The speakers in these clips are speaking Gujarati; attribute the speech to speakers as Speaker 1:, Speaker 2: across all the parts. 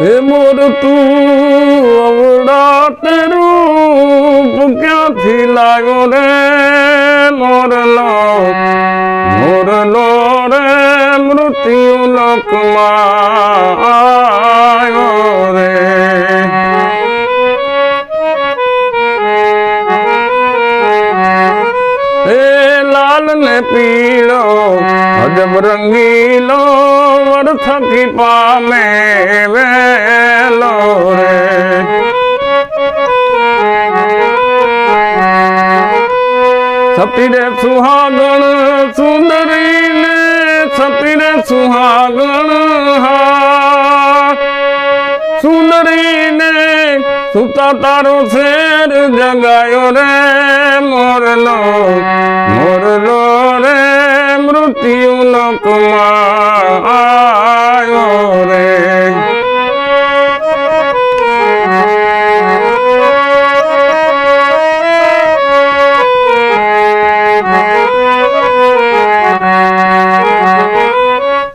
Speaker 1: હે મોર તું અવડા તેરું ક્યાંથી લાગો રે? મોરલો મોરલો રે મૃત્યુ લોકમાં. ને પીળો અજબ રંગીલો વરથકી પામે વેલો રે. સતીરે સુહાગણ સુંદરી ને સતીરે સુહાગણ તારો શેર જગાયો રે, મોરલો મોરલો રે, મૃત્યુ લોકમાં આયો રે.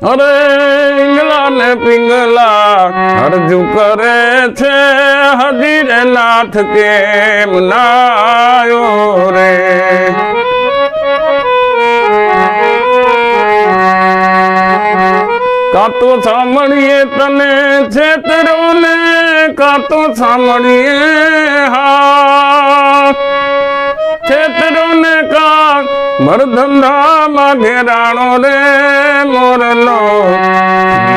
Speaker 1: અરે ને પિંગલા અરજુ કરે છે હજી રે નાથ કેમ નાયો રે. કાતો સાંભળીએ તને છેતરો ને કાતો સાંભળીએ હા. છેતરો ને કા મરધંધામાં ઘેરાણો રે, મોરલો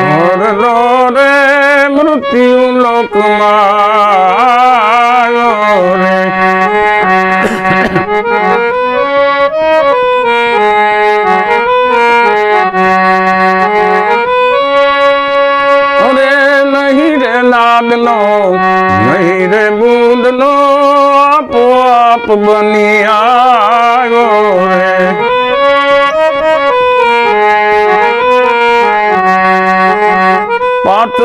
Speaker 1: મોરલો રે, મૃત્યુ લોકમાં અરે નહીં રે લાદનો નહીં રે બૂંદનો આપો આપ બની આવ્યો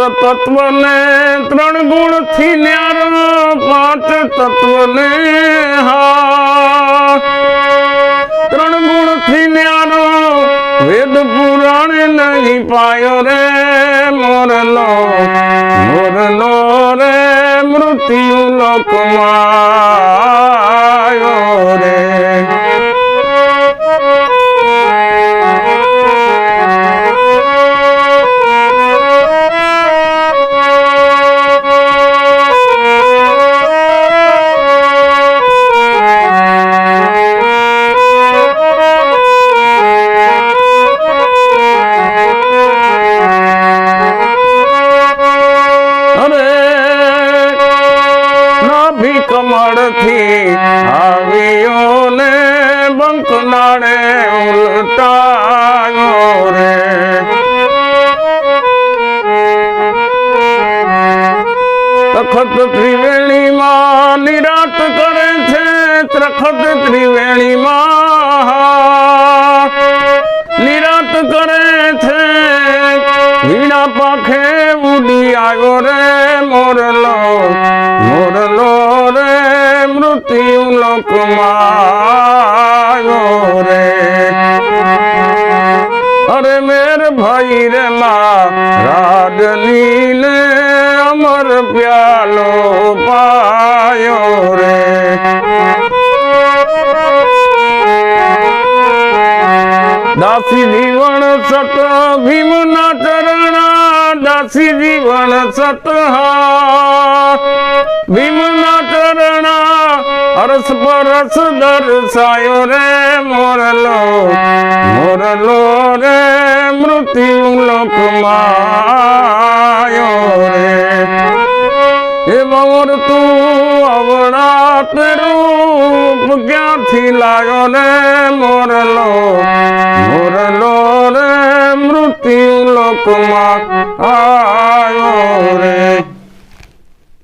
Speaker 1: રે પાંચ તત્વ ને ત્રણ ગુણથી ન્યારો પાંચ તત્વને હા ત્રણ ગુણથી ન્યારો વેદ પુરાણ નહીં પાયો રે મોરલો. મોરલો રે મૃત્યુ લોકમાં તખત ત્રિવેણી માં નિરાત કરે છે તખત ત્રિવેણી માં નિરાત કરે છે વીણા પાખે ઉડી આવ્યો રે મોરલો મોરલો અરે મેર ભાઈ રે માં રાજની ને અમર પ્યાલો પાયો રે દાસી જીવન સત ભીમ ના ચરણા દાસી જીવન સત હા ભીમ ના ચરણા અરસ પરસ દર્શાયો રે મોરલો મોરલો રે મૃત્યુ લોકમાયો રે એ મોર તું અવળા તેરું ક્યાંથી લાયો રે મોરલો મોરલો રે મૃત્યુ લોકમાં આ